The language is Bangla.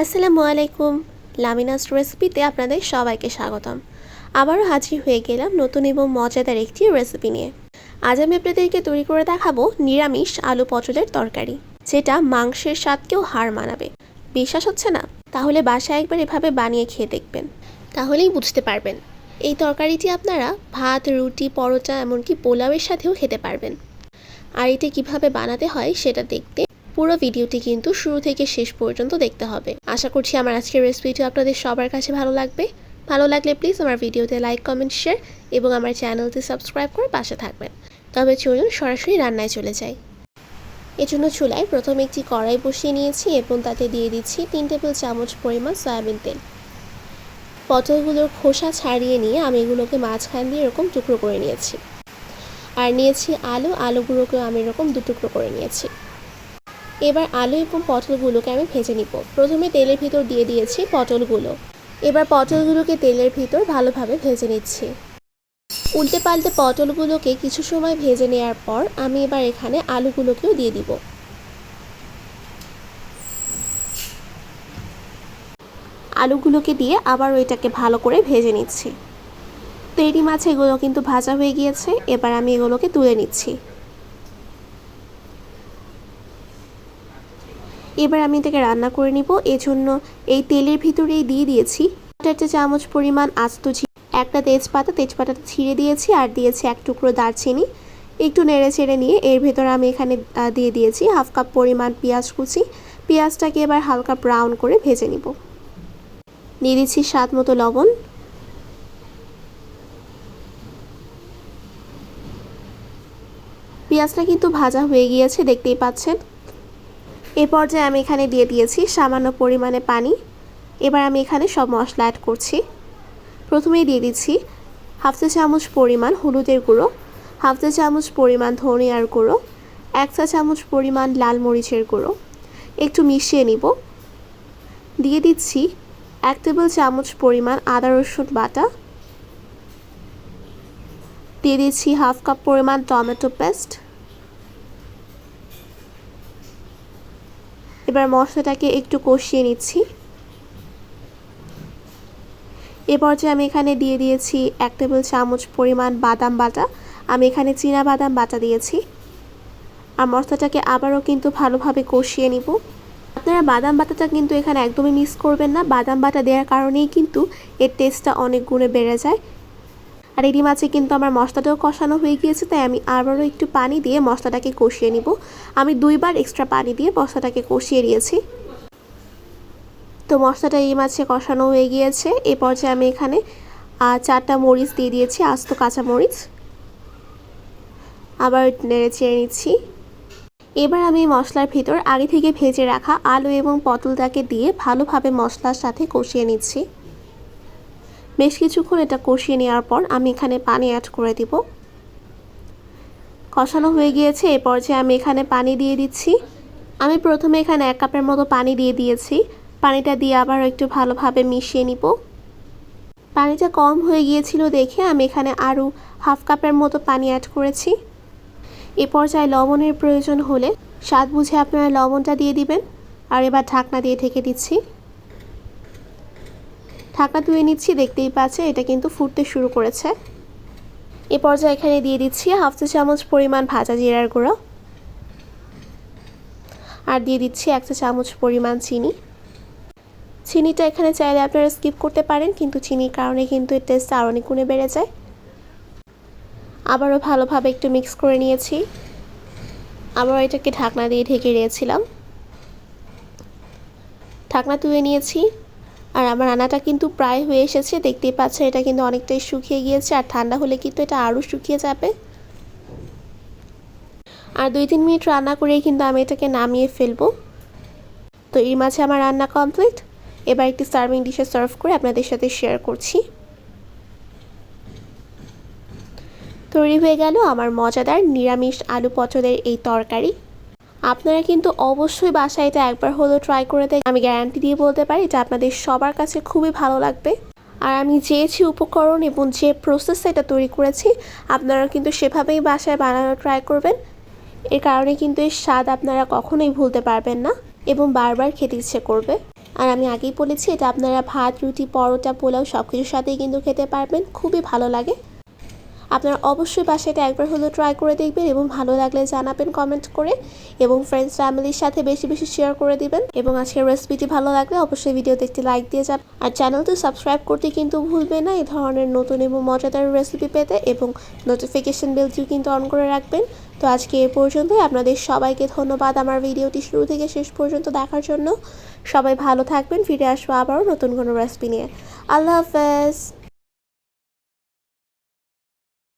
আসসালামু আলাইকুম। লামিনাস রেসিপিতে আপনাদের সবাইকে স্বাগতম। আবারও হাজির হয়ে গেলাম নতুন এবং মজাদার একটি রেসিপি নিয়ে। আজ আমি আপনাদেরকে তৈরি করে দেখাবো নিরামিষ আলু পটলের তরকারি, যেটা মাংসের স্বাদকেও হার মানাবে। বিশ্বাস হচ্ছে না? তাহলে বাসায় একবার এভাবে বানিয়ে খেয়ে দেখবেন। তাহলেই বুঝতে পারবেন। এই তরকারিটি আপনারা ভাত, রুটি, পরোটা, এমনকি পোলাওয়ের সাথেও খেতে পারবেন। আর এটি কীভাবে বানাতে হয় সেটা দেখতে পুরো ভিডিওটি কিন্তু শুরু থেকে শেষ পর্যন্ত দেখতে হবে। আশা করছি আমার আজকের রেসিপিটি আপনাদের সবার কাছে ভালো লাগবে। ভালো লাগলে প্লিজ আমার ভিডিওতে লাইক কমেন্ট শেয়ার এবং আমার চ্যানেলটি সাবস্ক্রাইব করে পাশে থাকবেন। তবে চলুন সরাসরি রান্নায় চলে যাই। এজন্য চুলায় প্রথমে একটি কড়াই বসিয়ে নিয়েছি এবং তাতে দিয়ে দিচ্ছি তিন টেবিল চামচ পরিমাণ সয়াবিন তেল। পটলগুলোর খোসা ছাড়িয়ে নিয়ে আমি এগুলোকে মাঝখান দিয়ে এরকম টুকরো করে নিয়েছি। আর নিয়েছি আলু, আলুগুলোকেও আমি এরকম দু টুকরো করে নিয়েছি। এবার আলু এবং পটলগুলোকে আমি ভেজে নিব। প্রথমে তেলের ভিতর দিয়ে দিয়েছি পটলগুলো। এবার পটলগুলোকে তেলের ভিতর ভালোভাবে ভেজে নিচ্ছি। উল্টে পাল্টে পটলগুলোকে কিছু সময় ভেজে নেওয়ার পর আমি এবার এখানে আলুগুলোকেও দিয়ে দিব। আলুগুলোকে দিয়ে আবার ওইটাকে ভালো করে ভেজে নিচ্ছি। তো এরই মাছে এগুলো কিন্তু ভাজা হয়ে গিয়েছে, এবার আমি এগুলোকে তুলে নিচ্ছি। এবার আমি এটাকে রান্না করে নিব। এজন্য এই তেলের ভিতরেই দিয়ে দিয়েছি। একটা চামচ পরিমাণ আস্ত একটা তেজপাতা, তেজপাতাটা ছিঁড়ে দিয়েছি আর দিয়েছি এক টুকরো দারচিনি। একটু নেড়ে চেড়ে নিয়ে এর ভেতরে আমি এখানে দিয়ে দিয়েছি হাফ কাপ পরিমাণ পেঁয়াজ কুচি। পেঁয়াজটাকে এবার হালকা ব্রাউন করে ভেজে নিব। নিয়ে দিচ্ছি স্বাদ মতো লবণ। পেঁয়াজটা কিন্তু ভাজা হয়ে গিয়েছে, দেখতেই পাচ্ছেন। এ পর্যায়ে আমি এখানে দিয়ে দিয়েছি সামান্য পরিমাণে পানি। এবার আমি এখানে সব মশলা অ্যাড করছি। প্রথমেই দিয়ে দিচ্ছি হাফ চা চামচ পরিমাণ হলুদের গুঁড়ো, হাফ চা চামচ পরিমাণ ধনিয়ার গুঁড়ো, এক চা চামচ পরিমাণ লাল মরিচের গুঁড়ো। একটু মিশিয়ে নিব। দিয়ে দিচ্ছি এক টেবিল চামচ পরিমাণ আদা রসুন বাটা। দিয়ে দিচ্ছি হাফ কাপ পরিমাণ টমেটো পেস্ট। এবার মশলাটাকে একটু কষিয়ে নিচ্ছি। এ পর্যায়ে আমি এখানে দিয়ে দিয়েছি এক টেবিল চামচ পরিমাণ বাদাম বাটা। আমি এখানে চীনা বাদাম বাটা দিয়েছি। আর মশলাটাকে আবারও কিন্তু ভালোভাবে কষিয়ে নিব। আপনারা বাদাম বাটাটা কিন্তু এখানে একদমই মিস করবেন না। বাদাম বাটা দেওয়ার কারণেই কিন্তু এর টেস্টটা অনেক গুণে বেড়ে যায়। আর এরই মাছে কিন্তু আমার মশলাটাও কষানো হয়ে গিয়েছে, তাই আমি আবারও একটু পানি দিয়ে মশলাটাকে কষিয়ে নিব। আমি দুইবার এক্সট্রা পানি দিয়ে মশলাটাকে কষিয়ে নিয়েছি। তো মশলাটা এই মাছে কষানো হয়ে গিয়েছে। এ পর্যায়ে আমি এখানে চারটা মরিচ দিয়ে দিয়েছি, আস্ত কাঁচা মরিচ। আবার নেড়ে চেড়ে নিচ্ছি। এবার আমি মশলার ভিতর আগে থেকে ভেজে রাখা আলু এবং পটলটাকে দিয়ে ভালোভাবে মশলার সাথে কষিয়ে নিচ্ছি। বেশ কিছুক্ষণ এটা কষিয়ে নেওয়ার পর আমি এখানে পানি অ্যাড করে দিব। কষানো হয়ে গিয়েছে, এ পর্যায়ে আমি এখানে পানি দিয়ে দিচ্ছি। আমি প্রথমে এখানে এক কাপের মতো পানি দিয়ে দিয়েছি। পানিটা দিয়ে আবার একটু ভালোভাবে মিশিয়ে নিব। পানিটা কম হয়ে গিয়েছিল দেখে আমি এখানে আরও হাফ কাপের মতো পানি অ্যাড করেছি। এ পর্যায়ে লবণের প্রয়োজন হলে স্বাদ বুঝে আপনারা লবণটা দিয়ে দিবেন। আর এবার ঢাকনা দিয়ে ঢেকে দিচ্ছি। ঢাকা ধুয়ে নিচ্ছি, দেখতেই পাচ্ছে এটা কিন্তু ফুটতে শুরু করেছে। এ পর্যায়ে এখানে দিয়ে দিচ্ছি হাফ চা চামচ পরিমাণ ভাজা জিরার গুঁড়ো। আর দিয়ে দিচ্ছি এক চা চামচ পরিমাণ চিনি। চিনিটা এখানে চাইলে আপনারা স্কিপ করতে পারেন, কিন্তু চিনির কারণে কিন্তু এর টেস্ট আরও অনেক গুণে বেড়ে যায়। আবারও ভালোভাবে একটু মিক্স করে নিয়েছি। আবারও এটাকে ঢাকনা দিয়ে ঢেকে দিয়েছিলাম ঢাকনা তুলে নিয়েছি। আর আমার রান্নাটা কিন্তু প্রায় হয়ে এসেছে, দেখতেই পাচ্ছেন এটা কিন্তু অনেকটাই শুকিয়ে গিয়েছে, আর ঠান্ডা হলে কিন্তু এটা আরও শুকিয়ে যাবে। আর দুই তিন মিনিট রান্না করেই কিন্তু আমি এটাকে নামিয়ে ফেলব। তো এই মাঝে আমার রান্না কমপ্লিট এবার একটি সার্ভিং ডিশে সার্ভ করে আপনাদের সাথে শেয়ার করছি। তৈরি হয়ে গেল আমার মজাদার নিরামিষ আলু পটলের এই তরকারি। আপনারা কিন্তু অবশ্যই বাসায় এটা একবার হলেও ট্রাই করে দেখ আমি গ্যারান্টি দিয়ে বলতে পারি এটা আপনাদের সবার কাছে খুবই ভালো লাগবে। আর আমি চেয়েছি উপকরণ এবং যে প্রসেস এটা তৈরি করেছি আপনারা কিন্তু সেভাবেই বাসায় বানানো ট্রাই করবেন। এর কারণে কিন্তু এর স্বাদ আপনারা কখনোই ভুলতে পারবেন না এবং বারবার খেতে ইচ্ছে করবে। আর আমি আগেই বলেছি এটা আপনারা ভাত, রুটি, পরোটা, পোলাও সব কিছুর সাথেই কিন্তু খেতে পারবেন, খুবই ভালো লাগে। আপনারা অবশ্যই বাসাটা একবার হলেও ট্রাই করে দেখবেন এবং ভালো লাগলে জানাবেন কমেন্ট করে এবং ফ্রেন্ডস ফ্যামিলির সাথে বেশি বেশি শেয়ার করে দিবেন এবং আজকের রেসিপিটি ভালো লাগলে অবশ্যই ভিডিওতে একটি লাইক দিয়ে যান আর চ্যানেলটি সাবস্ক্রাইব করতে কিন্তু ভুলবেন না, এই ধরনের নতুন এবং মজাদার রেসিপি পেতে এবং নোটিফিকেশন বেলটিও কিন্তু অন করে রাখবেন। তো আজকে এ পর্যন্তই, আপনাদের সবাইকে ধন্যবাদ। আমার ভিডিওটি শুরু থেকে শেষ পর্যন্ত দেখার জন্য। সবাই ভালো থাকবেন, ফিরে আসব আবারও নতুন কোনো রেসিপি নিয়ে। আল্লাহ হাফেজ!